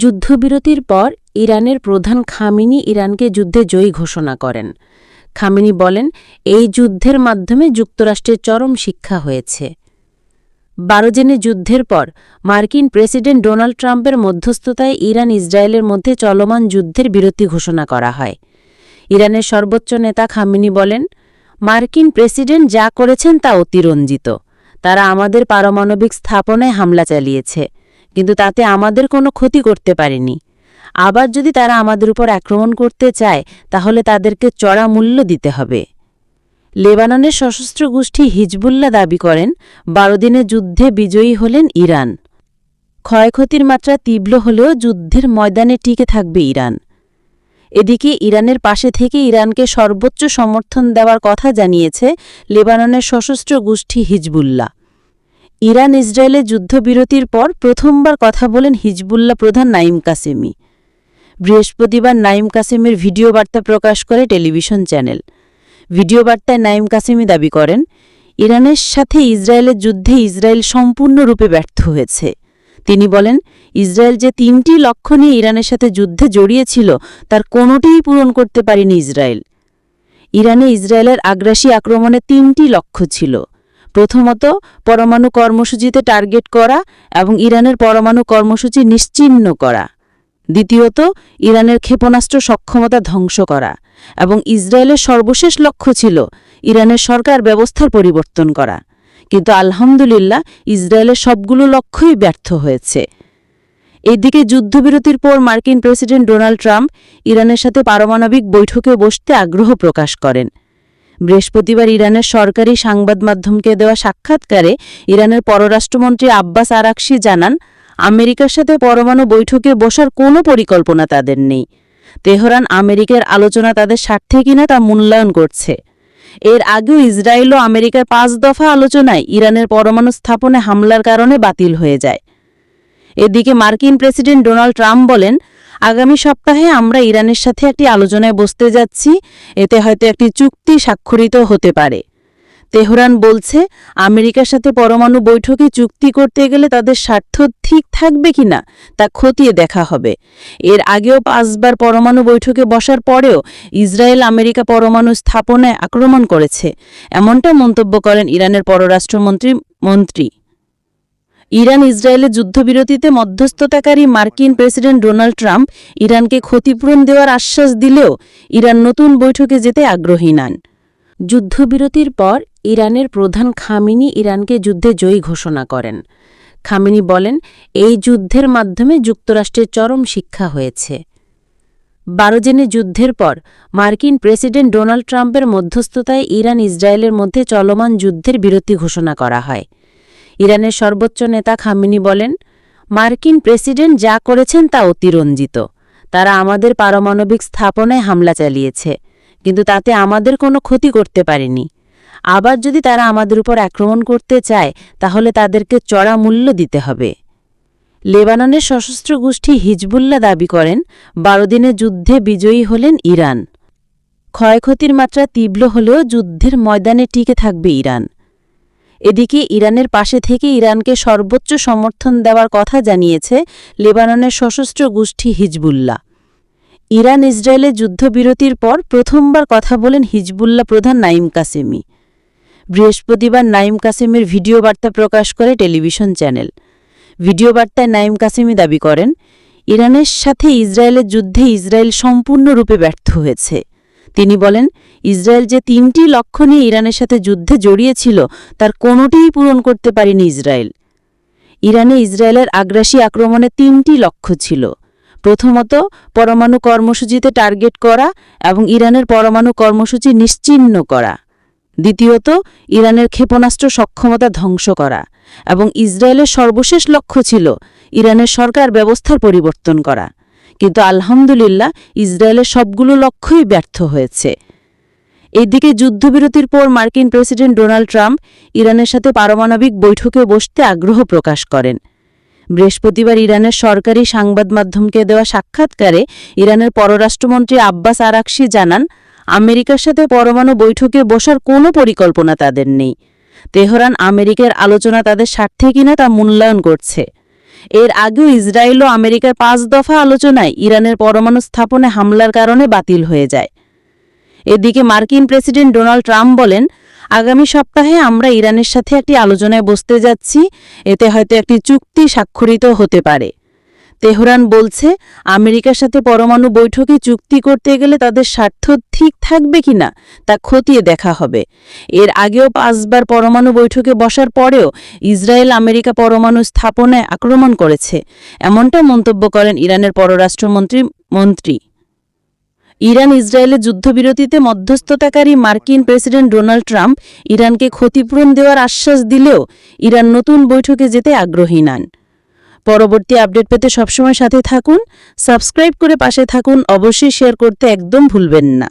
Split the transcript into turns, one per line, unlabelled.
যুদ্ধবিরতির পর ইরানের প্রধান খামিনি ইরানকে যুদ্ধে জয়ী ঘোষণা করেন। খামিনি বলেন, এই যুদ্ধের মাধ্যমে যুক্তরাষ্ট্রের চরম শিক্ষা হয়েছে। বারো জেনে যুদ্ধের পর মার্কিন প্রেসিডেন্ট ডোনাল্ড ট্রাম্পের মধ্যস্থতায় ইরান ইসরায়েলের মধ্যে চলমান যুদ্ধের বিরতি ঘোষণা করা হয়। ইরানের সর্বোচ্চ নেতা খামিনি বলেন, মার্কিন প্রেসিডেন্ট যা করেছেন তা অতিরঞ্জিত। তারা আমাদের পারমাণবিক স্থাপনায় হামলা চালিয়েছে। কিন্তু তাতে আমাদের কোনো ক্ষতি করতে পারেনি। আবার যদি তারা আমাদের উপর আক্রমণ করতে চায়, তাহলে তাদেরকে চড়া মূল্য দিতে হবে। লেবাননের সশস্ত্র গোষ্ঠী হিজবুল্লাহ দাবি করেন, বারো দিনের যুদ্ধে বিজয়ী হলেন ইরান। ক্ষয়ক্ষতির মাত্রা তীব্র হলেও যুদ্ধের ময়দানে টিকে থাকবে ইরান। এদিকে ইরানের পাশে থেকে ইরানকে সর্বোচ্চ সমর্থন দেওয়ার কথা জানিয়েছে লেবাননের সশস্ত্র গোষ্ঠী হিজবুল্লাহ। ইরান ইসরায়েলের যুদ্ধবিরতির পর প্রথমবার কথা বলেন হিজবুল্লাহ প্রধান নাইম কাসেমি। বৃহস্পতিবার নাইম কাসেমের ভিডিও বার্তা প্রকাশ করে টেলিভিশন চ্যানেল। ভিডিও বার্তায় নাইম কাসেমি দাবি করেন, ইরানের সাথে ইসরায়েলের যুদ্ধে ইসরায়েল সম্পূর্ণরূপে ব্যর্থ হয়েছে। তিনি বলেন, ইসরায়েল যে তিনটি লক্ষ্য নিয়ে ইরানের সাথে যুদ্ধে জড়িয়েছিল, তার কোনোটিই পূরণ করতে পারেনি ইসরায়েল। ইরানে ইসরায়েলের আগ্রাসী আক্রমণে তিনটি লক্ষ্য ছিল। প্রথমত পরমাণু কর্মসূচিতে টার্গেট করা এবং ইরানের পরমাণু কর্মসূচি নিশ্চিহ্ন করা। দ্বিতীয়ত, ইরানের ক্ষেপণাস্ত্র সক্ষমতা ধ্বংস করা এবং ইসরায়েলের সর্বশেষ লক্ষ্য ছিল ইরানের সরকার ব্যবস্থার পরিবর্তন করা। কিন্তু আলহামদুলিল্লাহ, ইসরায়েলের সবগুলো লক্ষ্যই ব্যর্থ হয়েছে। এদিকে যুদ্ধবিরতির পর মার্কিন প্রেসিডেন্ট ডোনাল্ড ট্রাম্প ইরানের সাথে পারমাণবিক বৈঠকে বসতে আগ্রহ প্রকাশ করেন। বৃহস্পতিবার ইরানের সরকারি সংবাদ মাধ্যমকে দেওয়া সাক্ষাৎকারে ইরানের পররাষ্ট্রমন্ত্রী আব্বাস আরাকশি জানান, আমেরিকার সাথে পরমাণু বৈঠকে বসার কোনো পরিকল্পনা তাদের নেই। তেহরান আমেরিকার আলোচনা তাদের স্বার্থে কিনা তা মূল্যায়ন করছে। এর আগেও ইসরায়েল ও আমেরিকার পাঁচ দফা আলোচনায় ইরানের পরমাণু স্থাপনে হামলার কারণে বাতিল হয়ে যায়। এদিকে মার্কিন প্রেসিডেন্ট ডোনাল্ড ট্রাম্প বলেন আগামী সপ্তাহে আমরা ইরানের সাথে একটি আলোচনায় বসতে যাচ্ছি। এতে হয়তো একটি চুক্তি স্বাক্ষরিত হতে পারে। তেহরান বলছে, আমেরিকার সাথে পরমাণু বৈঠকে চুক্তি করতে গেলে তাদের স্বার্থ ঠিক থাকবে কিনা তা খতিয়ে দেখা হবে। এর আগেও পাঁচবার পরমাণু বৈঠকে বসার পরেও ইসরায়েল আমেরিকা পরমাণু স্থাপনায় আক্রমণ করেছে। এমনটা মন্তব্য করেন ইরানের পররাষ্ট্রমন্ত্রী মন্ত্রী ইরান ইসরায়েলের যুদ্ধবিরতিতে মধ্যস্থতাকারী মার্কিন প্রেসিডেন্ট ডোনাল্ড ট্রাম্প ইরানকে ক্ষতিপূরণ দেওয়ার আশ্বাস দিলেও ইরান নতুন বৈঠকে যেতে আগ্রহী নন। যুদ্ধবিরতির পর ইরানের প্রধান খামিনি ইরানকে যুদ্ধে জয়ী ঘোষণা করেন। খামিনি বলেন, এই যুদ্ধের মাধ্যমে যুক্তরাষ্ট্রের চরম শিক্ষা হয়েছে। বারো জেনে যুদ্ধের পর মার্কিন প্রেসিডেন্ট ডোনাল্ড ট্রাম্পের মধ্যস্থতায় ইরান ইসরায়েলের মধ্যে চলমান যুদ্ধের বিরতি ঘোষণা করা হয়। ইরানের সর্বোচ্চ নেতা খামিনি বলেন, মার্কিন প্রেসিডেন্ট যা করেছেন তা অতিরঞ্জিত। তারা আমাদের পারমাণবিক স্থাপনায় হামলা চালিয়েছে, কিন্তু তাতে আমাদের কোনো ক্ষতি করতে পারেনি। আবার যদি তারা আমাদের উপর আক্রমণ করতে চায়, তাহলে তাদেরকে চড়া মূল্য দিতে হবে। লেবাননের সশস্ত্র গোষ্ঠী হিজবুল্লাহ দাবি করেন, বারো দিনের যুদ্ধে বিজয়ী হলেন ইরান। ক্ষয়ক্ষতির মাত্রা তীব্র হলেও যুদ্ধের ময়দানে টিকে থাকবে ইরান। এদিকে ইরানের পাশে থেকে ইরানকে সর্বোচ্চ সমর্থন দেওয়ার কথা জানিয়েছে লেবাননের সশস্ত্র গোষ্ঠী হিজবুল্লাহ। ইরান ইসরায়েলের যুদ্ধবিরতির পর প্রথমবার কথা বলেন হিজবুল্লাহ প্রধান নাইম কাসেমি। বৃহস্পতিবার নাইম কাসেমের ভিডিও বার্তা প্রকাশ করে টেলিভিশন চ্যানেল। ভিডিও বার্তায় নাইম কাসেমি দাবি করেন, ইরানের সাথে ইসরায়েলের যুদ্ধে ইসরায়েল সম্পূর্ণরূপে ব্যর্থ হয়েছে। তিনি বলেন, ইসরায়েল যে তিনটি লক্ষ্য নিয়ে ইরানের সাথে যুদ্ধে জড়িয়েছিল, তার কোনোটিই পূরণ করতে পারেনি ইসরায়েল। ইরানে ইসরায়েলের আগ্রাসী আক্রমণে তিনটি লক্ষ্য ছিল। প্রথমত, পরমাণু কর্মসূচিতে টার্গেট করা এবং ইরানের পরমাণু কর্মসূচি নিশ্চিহ্ন করা। দ্বিতীয়ত, ইরানের ক্ষেপণাস্ত্র সক্ষমতা ধ্বংস করা এবং ইসরায়েলের সর্বশেষ লক্ষ্য ছিল ইরানের সরকার ব্যবস্থার পরিবর্তন করা। আলহামদুলিল্লাহ ইসরায়েলের সবগুলো লক্ষ্যই ব্যর্থ হয়েছে। এদিকে যুদ্ধবিরতির পর মার্কিন প্রেসিডেন্ট ডোনাল্ড ট্রাম্প ইরানের সাথে পারমাণবিক বৈঠকে বসতে আগ্রহ প্রকাশ করেন। বৃহস্পতিবার ইরানের সরকারি সংবাদ মাধ্যমকে দেওয়া সাক্ষাৎকারে ইরানের পররাষ্ট্রমন্ত্রী আব্বাস আরাকশি জানান, আমেরিকার সাথে পরমাণু বৈঠকে বসার কোনো পরিকল্পনা তাদের নেই। তেহরান আমেরিকার আলোচনা তাদের স্বার্থে কিনা তা মূল্যায়ন করছে। এর আগেও ইসরায়েল ও আমেরিকার পাঁচ দফা আলোচনায় ইরানের পরমাণু স্থাপনে হামলার কারণে বাতিল হয়ে যায়। এদিকে মার্কিন প্রেসিডেন্ট ডোনাল্ড ট্রাম্প বলেন, আগামী সপ্তাহে আমরা ইরানের সাথে একটি আলোচনায় বসতে যাচ্ছি। এতে হয়তো একটি চুক্তি স্বাক্ষরিত হতে পারে। তেহরান বলছে, আমেরিকার সাথে পরমাণু বৈঠকে চুক্তি করতে গেলে তাদের স্বার্থ ঠিক থাকবে কিনা তা খতিয়ে দেখা হবে। এর আগেও পাঁচবার পরমাণু বৈঠকে বসার পরেও ইসরায়েল আমেরিকা পরমাণু স্থাপনায় আক্রমণ করেছে। এমনটা মন্তব্য করেন ইরানের পররাষ্ট্রমন্ত্রী, মন্ত্রী। ইরান ইসরায়েলের যুদ্ধবিরতিতে মধ্যস্থতাকারী মার্কিন প্রেসিডেন্ট ডোনাল্ড ট্রাম্প ইরানকে ক্ষতিপূরণ দেওয়ার আশ্বাস দিলেও ইরান নতুন বৈঠকে যেতে আগ্রহী নন। পরবর্তী আপডেট পেতে সবসময় সাথে থাকুন, সাবস্ক্রাইব করে পাশে থাকুন, অবশ্যই শেয়ার করতে একদম ভুলবেন না।